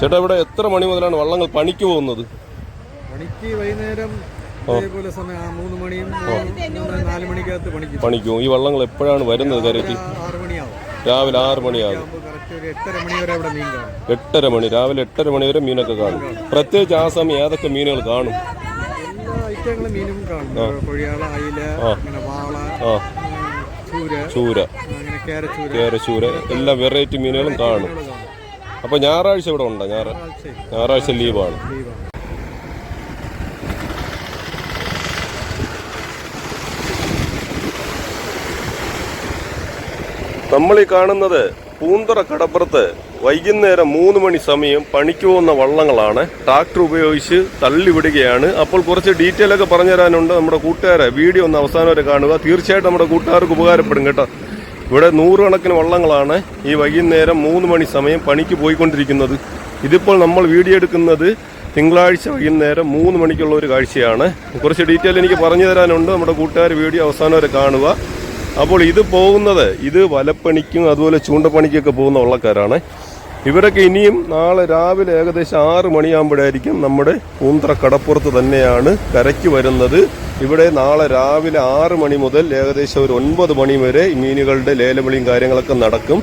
ചേട്ടാ ഇവിടെ എത്ര മണി മുതലാണ് വള്ളങ്ങൾ പണിക്ക് പോകുന്നത്? പണിക്ക് വൈകുന്നേരം ഇതേപോലെ സമയം മൂന്ന് മണിയും നാല് മണിക്കകത്ത് പണിക്ക് പണിക്കും ഈ വള്ളങ്ങൾ എപ്പോഴാണ് വരുന്നത് കരയ്ക്ക്? രാവിലെ ആറ് മണിയാകും എട്ടര മണി വരെ അവിടെ മീൻ കാണും. എട്ടര മണി രാവിലെ എട്ടര മണി വരെ മീനൊക്കെ കാണും. പ്രത്യേകിച്ച് ആ സമയം ഏതൊക്കെ മീനുകൾ കാണും? മീനും കാണും. കൊഴിയാള അയില വാള ചൂര ചൂര. കേരച്ചൂര. കേരച്ചൂര. എല്ലാ വെറൈറ്റി മീനുകളും കാണും. കാണും അപ്പൊ ഞായറാഴ്ച ഇവിടെ ഉണ്ടോ? ഞായറാഴ്ച ഞായറാഴ്ച ലീവാണ്. നമ്മൾ ഈ കാണുന്നത് പൂന്തറ കടപ്പുറത്ത് വൈകുന്നേരം മൂന്ന് മണി സമയം പണിക്ക് പോകുന്ന വള്ളങ്ങളാണ്. ട്രാക്ടർ ഉപയോഗിച്ച് തള്ളിവിടുകയാണ്. അപ്പോൾ കുറച്ച് ഡീറ്റെയിൽ ഒക്കെ പറഞ്ഞു തരാനുണ്ട് നമ്മുടെ കൂട്ടുകാരെ. വീഡിയോ ഒന്ന് അവസാനം വരെ കാണുക. തീർച്ചയായിട്ടും നമ്മുടെ കൂട്ടുകാർക്ക് ഉപകാരപ്പെടും കേട്ടോ. ഇവിടെ നൂറുകണക്കിന് വള്ളങ്ങളാണ് ഈ വൈകുന്നേരം മൂന്ന് മണി സമയം പണിക്ക് പോയിക്കൊണ്ടിരിക്കുന്നത്. ഇതിപ്പോൾ നമ്മൾ വീഡിയോ എടുക്കുന്നത് തിങ്കളാഴ്ച വൈകുന്നേരം മൂന്ന് മണിക്കുള്ള ഒരു കാഴ്ചയാണ്. കുറച്ച് ഡീറ്റെയിൽ എനിക്ക് പറഞ്ഞു തരാനുണ്ട്. നമ്മുടെ കൂട്ടുകാർ വീഡിയോ അവസാനം വരെ കാണുക. അപ്പോൾ ഇത് പോകുന്നത് ഇത് വലപ്പണിക്കും അതുപോലെ ചൂണ്ടപ്പണിക്കൊക്കെ പോകുന്ന വള്ളക്കാരാണ്. ഇവരൊക്കെ ഇനിയും നാളെ രാവിലെ ഏകദേശം ആറ് മണിയാകുമ്പോഴായിരിക്കും നമ്മുടെ പൂന്തറ കടപ്പുറത്ത് തന്നെയാണ് കരയ്ക്ക് വരുന്നത്. ഇവിടെ നാളെ രാവിലെ ആറ് മണി മുതൽ ഏകദേശം ഒരു ഒൻപത് മണി വരെ മീനുകളുടെ ലേലവിളിയും കാര്യങ്ങളൊക്കെ നടക്കും.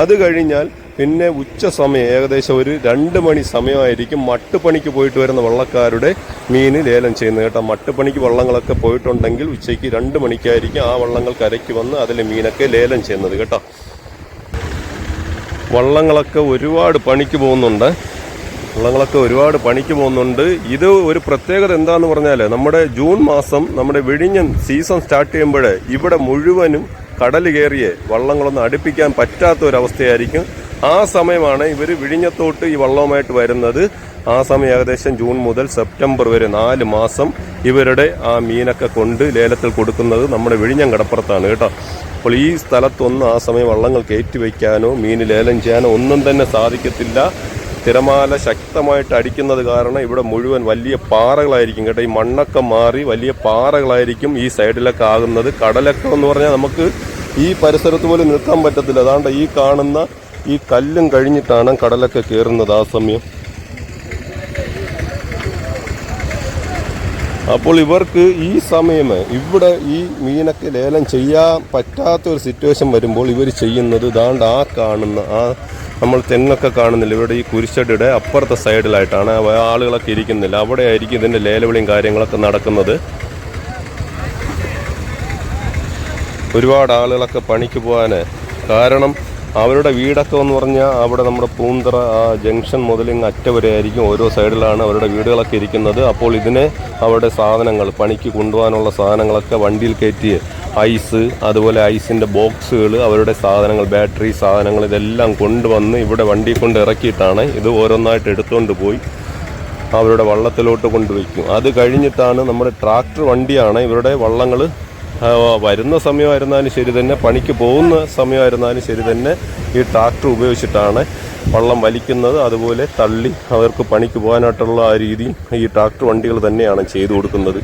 അത് കഴിഞ്ഞാൽ പിന്നെ ഉച്ച സമയം ഏകദേശം ഒരു രണ്ട് മണി സമയമായിരിക്കും മട്ടുപണിക്ക് പോയിട്ട് വരുന്ന വള്ളക്കാരുടെ മീൻ ലേലം ചെയ്യുന്നത് കേട്ടോ. മട്ടുപണിക്ക് വള്ളങ്ങളൊക്കെ പോയിട്ടുണ്ടെങ്കിൽ ഉച്ചയ്ക്ക് രണ്ട് മണിക്കായിരിക്കും ആ വള്ളങ്ങൾ കരയ്ക്ക് വന്ന് അതിലെ മീനൊക്കെ ലേലം ചെയ്യുന്നത് കേട്ടോ. വള്ളങ്ങളൊക്കെ ഒരുപാട് പണിക്ക് പോകുന്നുണ്ട്. വള്ളങ്ങളൊക്കെ ഒരുപാട് പണിക്ക് പോകുന്നുണ്ട്. ഇത് ഒരു പ്രത്യേകത എന്താണെന്ന് പറഞ്ഞാൽ നമ്മുടെ ജൂൺ മാസം നമ്മുടെ വിഴിഞ്ഞൻ സീസൺ സ്റ്റാർട്ട് ചെയ്യുമ്പോൾ ഇവിടെ മുഴുവനും കടൽ കയറിയ വള്ളങ്ങളൊന്നും അടുപ്പിക്കാൻ പറ്റാത്ത ഒരവസ്ഥയായിരിക്കും ആ സമയമാണ് ഇവർ വിഴിഞ്ഞത്തോട്ട് ഈ വള്ളവുമായിട്ട് വരുന്നത്. ആ സമയം ഏകദേശം ജൂൺ മുതൽ സെപ്റ്റംബർ വരെ നാല് മാസം ഇവരുടെ ആ മീനൊക്കെ കൊണ്ട് ലേലത്തിൽ കൊടുക്കുന്നത് നമ്മുടെ വിഴിഞ്ഞം കടപ്പുറത്താണ് കേട്ടോ. അപ്പോൾ ഈ സ്ഥലത്തൊന്നും ആ സമയം വള്ളങ്ങൾ കയറ്റി വയ്ക്കാനോ മീൻ ലേലം ചെയ്യാനോ ഒന്നും തന്നെ സാധിക്കത്തില്ല. തിരമാല ശക്തമായിട്ട് അടിക്കുന്നത് കാരണം ഇവിടെ മുഴുവൻ വലിയ പാറകളായിരിക്കും കേട്ടോ. ഈ മണ്ണൊക്കെ മാറി വലിയ പാറകളായിരിക്കും ഈ സൈഡിലൊക്കെ ആകുന്നത്. കടലൊക്കെ എന്ന് പറഞ്ഞാൽ നമുക്ക് ഈ പരിസരത്ത് പോലും നിൽക്കാൻ പറ്റത്തില്ല. അതാണ്ട് ഈ കാണുന്ന ഈ കല്ലും കഴിഞ്ഞിട്ടാണ് കടലൊക്കെ കയറുന്നത് ആ സമയം. അപ്പോൾ ഇവർക്ക് ഈ സമയം ഇവിടെ ഈ മീനൊക്കെ ലേലം ചെയ്യാൻ പറ്റാത്ത ഒരു സിറ്റുവേഷൻ വരുമ്പോൾ ഇവർ ചെയ്യുന്നത് ദാണ്ട് ആ കാണുന്ന ആ നമ്മൾ തെങ്ങൊക്കെ കാണുന്നില്ല. ഇവിടെ ഈ കുരിശടിയുടെ അപ്പുറത്തെ സൈഡിലായിട്ടാണ് ആളുകളൊക്കെ ഇരിക്കുന്നില്ല. അവിടെ ആയിരിക്കും ഇതിന്റെ ലേലവിളിയും കാര്യങ്ങളൊക്കെ നടക്കുന്നത്. ഒരുപാട് ആളുകളൊക്കെ പണിക്ക് പോകാൻ കാരണം അവരുടെ വീടൊക്കെ എന്ന് പറഞ്ഞാൽ അവിടെ നമ്മുടെ പൂന്തറ ജംഗ്ഷൻ മുതൽ ഇങ്ങ് അറ്റ വരെ ആയിരിക്കും ഓരോ സൈഡിലാണ് അവരുടെ വീടുകളൊക്കെ ഇരിക്കുന്നത്. അപ്പോൾ ഇതിനെ അവരുടെ സാധനങ്ങൾ പണിക്ക് കൊണ്ടുപോകാനുള്ള സാധനങ്ങളൊക്കെ വണ്ടിയിൽ കയറ്റി ഐസ് അതുപോലെ ഐസിന്റെ ബോക്സുകൾ അവരുടെ സാധനങ്ങൾ ബാറ്ററി സാധനങ്ങൾ ഇതെല്ലാം കൊണ്ടുവന്ന് ഇവിടെ വണ്ടി കൊണ്ട് ഇറക്കിയിട്ടാണ് ഇത് ഓരോന്നായിട്ട് എടുത്തുകൊണ്ട് പോയി അവരുടെ വള്ളത്തിലോട്ട് കൊണ്ടുവയ്ക്കും. അത് കഴിഞ്ഞിട്ടാണ് നമ്മുടെ ട്രാക്ടർ വണ്ടിയാണ് ഇവരുടെ വള്ളങ്ങൾ വരുന്ന സമയമായിരുന്നാലും ശരി തന്നെ പണിക്ക് പോകുന്ന സമയമായിരുന്നാലും ശരി തന്നെ ഈ ട്രാക്ടർ ഉപയോഗിച്ചിട്ടാണ് വള്ളം വലിക്കുന്നത്. അതുപോലെ തള്ളി അവർക്ക് പണിക്ക് പോകാനായിട്ടുള്ള ആ രീതിയും ഈ ട്രാക്ടർ വണ്ടികൾ തന്നെയാണ് ചെയ്തു കൊടുക്കുന്നത്.